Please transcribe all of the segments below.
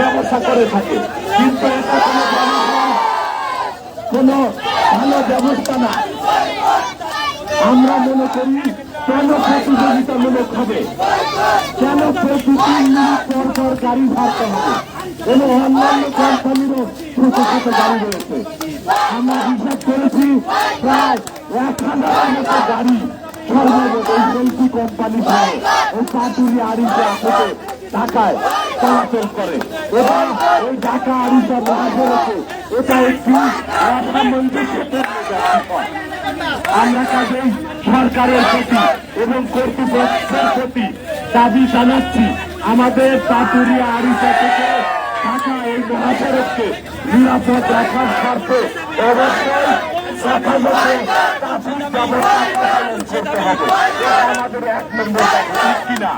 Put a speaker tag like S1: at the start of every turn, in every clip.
S1: ব্যবসা করে থাকে। কিন্তু কোনো ভালো ব্যবস্থা না। আমরা মনে করি কেন প্রতিযোগিতামূলক হবে? কেন প্রতি পর পর গাড়ি ভাড়তে হবে? অন্যান্য কোম্পানিরও গাড়ি রয়েছে। আমরা হিসাব করেছি, প্রায় এক হাজারের মতো গাড়ি এই সেলফি কোম্পানি ওই চাটুরি আড়িতে থেকে ঢাকায় চলাচল করে এবং ওই ঢাকা আড়িটা মহাসড়কে এটা একটি ব্যাপার আমরা কাজেই সরকারের প্রতি এবং কর্তৃপক্ষের প্রতি দাবি জানাচ্ছি আমাদের চাটুরিয়া আড়িটা থেকে ঢাকা এই মহাসড়ককে নিরাপদ রাখার স্বার্থে অবশ্যই ট্রাফিক ব্যবস্থা প্রচলন করতে হবে আমাদের এক নম্বর কিনা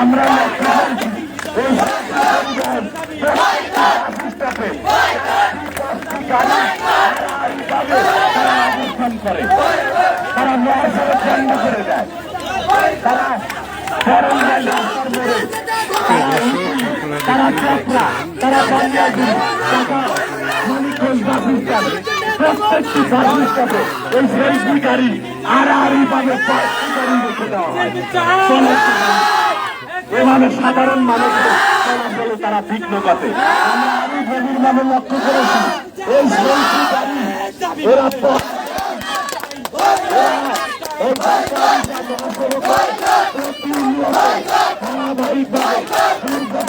S1: আমরা লক্ষ্য করেছি এই অবস্থান করে তারা মহাসড়ক বন্ধ করে দেয় তারা তারা চক্রা তারা বালিয়াগুড়ি তারা মানিকগঞ্জ বাস এই সেলফি গাড়ি আড়াআড়ি ভাবে পাঁচটি গাড়ি রেখে দেওয়া হয় চলন্ত গাড়ি। এভাবে সাধারণ মানুষের চলাচলে তারা বিঘ্ন ঘটে আরও গভীরভাবে লক্ষ্য করেছি এই ধারাবাহিকভাবে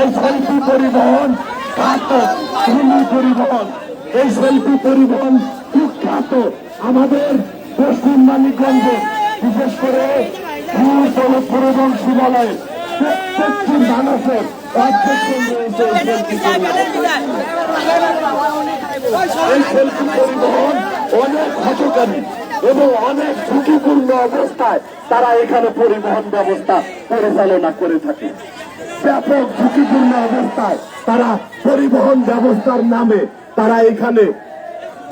S1: এই সেলফি পরিবহন ভূমি পরিবহন এই সেলফি পরিবহন কুখ্যাত আমাদের পশ্চিম মানিকগঞ্জে। বিশেষ করে এবং শিবালয়ে, প্রত্যেকটি মানুষের পরিবহন পরিবহন অনেক এবং অনেক ঝুঁকিপূর্ণ অবস্থায় তারা এখানে পরিবহন ব্যবস্থা পরিচালনা করে থাকে। ব্যাপক ঝুঁকিপূর্ণ অবস্থায় তারা পরিবহন ব্যবস্থার নামে তারা এখানে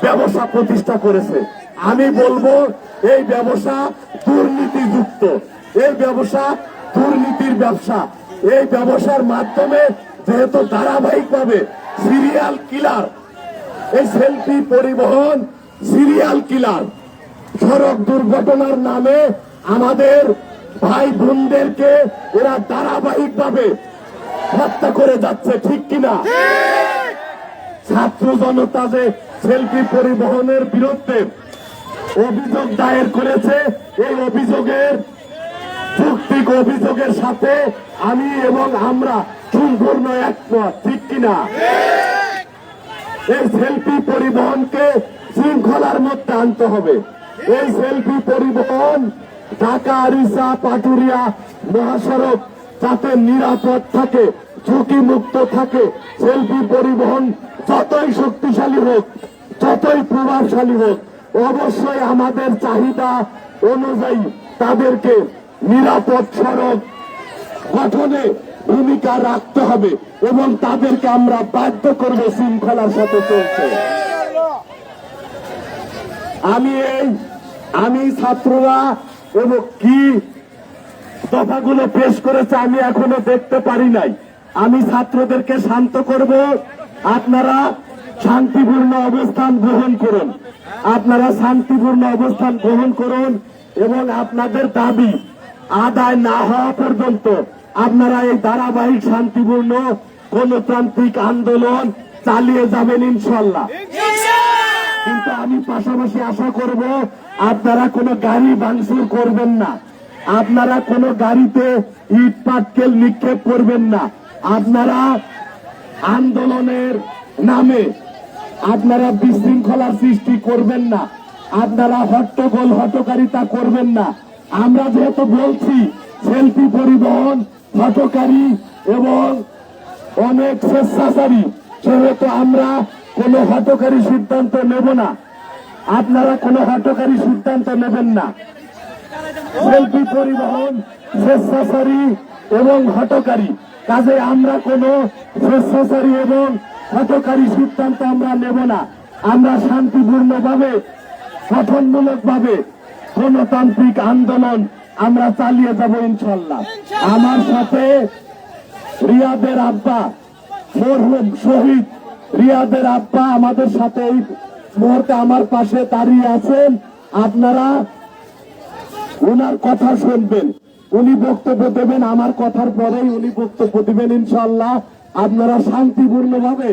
S1: ব্যবসা প্রতিষ্ঠা করেছে। আমি বলব, এই ব্যবসা দুর্নীতিযুক্ত। এই ব্যবসা দুর্নীতির ব্যবসা। এই ব্যবসার মাধ্যমে যেহেতু ধারাবাহিকভাবে সিরিয়াল কিলার এই সেলফি পরিবহন সিরিয়াল কিলার সড়ক দুর্ঘটনার নামে আমাদের ভাই বোনদেরকে এরা ধারাবাহিকভাবে হত্যা করে যাচ্ছে, ঠিক কিনা? ছাত্র জনতা যে সেলফি পরিবহনের বিরুদ্ধে অভিযোগ দায়ের করেছে, এই অভিযোগের, যৌক্তিক অভিযোগের সাথে আমি এবং আমরা সম্পূর্ণ একমত, ঠিক কিনা? এই সেলফি পরিবহনকে শৃঙ্খলার মধ্যে আনতে হবে। এই সেলফি পরিবহন ঢাকা আরিসা পাটুরিয়া, মহাসড়ক যাতে নিরাপদ থাকে ঝুঁকি মুক্ত থাকে, সেলফি পরিবহন যতই শক্তিশালী হোক, যতই প্রভাবশালী হোক, অবশ্যই আমাদের চাহিদা অনুযায়ী তাদেরকে নিরাপদ সড়ক গঠনে ভূমিকা রাখতে হবে এবং তাদেরকে আমরা বাধ্য করব শৃঙ্খলার সাথে চলছে আমি এই আমি ছাত্ররা এবং কি দফাগুলো পেশ করেছে আমি এখনও দেখতে পারি নাই। আমি ছাত্রদেরকে শান্ত করব। আপনারা শান্তিপূর্ণ অবস্থান গ্রহণ করুন। আপনারা শান্তিপূর্ণ অবস্থান গ্রহণ করুন এবং আপনাদের দাবি আদায় না হওয়া পর্যন্ত আপনারা এই ধারাবাহিক শান্তিপূর্ণ গণতান্ত্রিক আন্দোলন চালিয়ে যাবেন ইনশাল্লাহ কিন্তু আমি পাশাপাশি আশা করব, আপনারা কোনো গাড়ি ভাঙচুর করবেন না। আপনারা কোনো গাড়িতে ইট, পাটকেল নিক্ষেপ করবেন না। আপনারা আন্দোলনের নামে আপনারা বিশৃঙ্খলার সৃষ্টি করবেন না। আপনারা হট্টগোল, হটকারিতা করবেন না। আমরা যেহেতু বলছি, সেলফি পরিবহন, হটকারী এবং অনেক স্বেচ্ছাচারী, সেহেতু আমরা কোনো হটকারী সিদ্ধান্ত নেব না। আপনারা কোনো হটকারী সিদ্ধান্ত নেবেন না। সেলফি পরিবহন, স্বেচ্ছাচারী এবং হটকারী কাজে আমরা কোনো স্বেচ্ছাচারী এবং হটকারী সিদ্ধান্ত আমরা নেব না। আমরা শান্তিপূর্ণভাবে, গঠনমূলকভাবে গণতান্ত্রিক আন্দোলন আমরা চালিয়ে যাব ইনশাল্লাহ আমার সাথে রিয়াদের আব্বা শহীদ রিয়াদের আব্বা আমাদের সাথে এই মুহূর্তে আমার পাশে দাঁড়িয়ে আছেন। আপনারা ওনার কথা শুনবেন। উনি বক্তব্য দেবেন, আমার কথার পরেই উনি বক্তব্য দিবেন ইনশাল্লাহ আপনারা শান্তিপূর্ণভাবে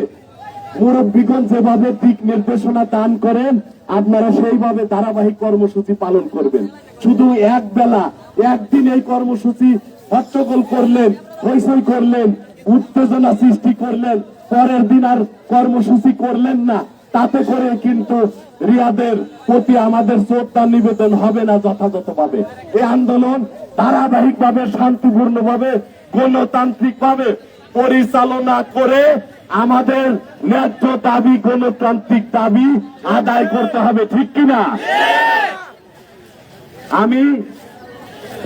S1: মুরব্বীগণ যেভাবে দিক নির্দেশনা দান করেন, আপনারা সেইভাবে ধারাবাহিক কর্মসূচি পালন করবেন। শুধু এক বেলা, একদিন এই কর্মসূচি হট্টগোল করলেন হইচই করলেন, উত্তেজনা সৃষ্টি করলেন। পরের দিন আর কর্মসূচি করলেন না। তাতে করে কিন্তু রিয়াদের প্রতি আমাদের শ্রদ্ধা নিবেদন হবে না যথাযথভাবে। এই আন্দোলন ধারাবাহিকভাবে, শান্তিপূর্ণভাবে, গণতান্ত্রিকভাবে পরিচালনা করে আমাদের ন্যায্য দাবি, গণতান্ত্রিক দাবি আদায় করতে হবে, ঠিক কিনা আমি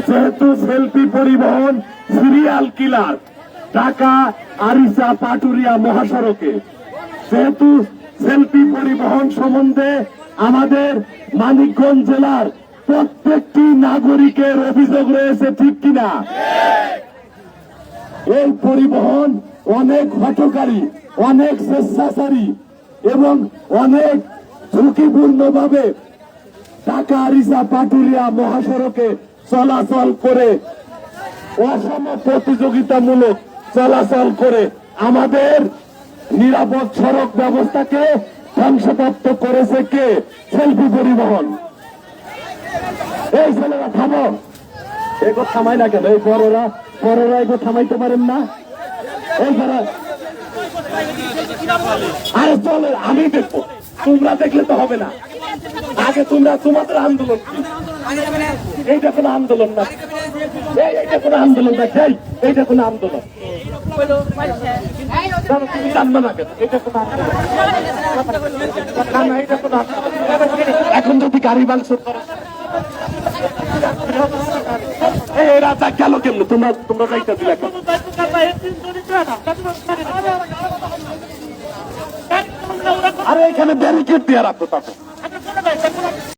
S1: যেহেতু সেলফি পরিবহন সিরিয়াল কিলার ঢাকা আরিসা পাটুরিয়া মহাসড়কে। যেহেতু সেলফি পরিবহন সম্বন্ধে আমাদের মানিকগঞ্জ জেলার প্রত্যেকটি নাগরিকের অভিযোগ রয়েছে, ঠিক কিনা? এই পরিবহন অনেক হটকারী অনেক স্বেচ্ছাচারী এবং অনেক ঝুঁকিপূর্ণ ভাবে ঢাকা আরিসা পাটুরিয়া মহাসড়কে চলাচল করে অসম প্রতিযোগিতামূলক চলাচল করে আমাদের নিরাপদ সড়ক ব্যবস্থাকে ধ্বংসপ্রাপ্ত করেছে কে? সেলফি পরিবহন। এই ছেলেরা, থামো। এগো থামাই না কেন? এই বড়রা বড়রা এগো থামাইতে পারেন না? এই আরে চলে, আমি দেখব। তোমরা দেখলে তো হবে না। আগে তোমরা তোমাদের আন্দোলন এইটা কোনো আন্দোলন না। এই, এইটা কোনো আন্দোলন না। এই এইটা কোনো আন্দোলন। এখন যদি গাড়ি ভাঙচুর গেল কেমন? তোমরা তোমরা যাইতে দিলে আরে, এখানে ব্যারিকেড দিয়ে রাখো তাকে।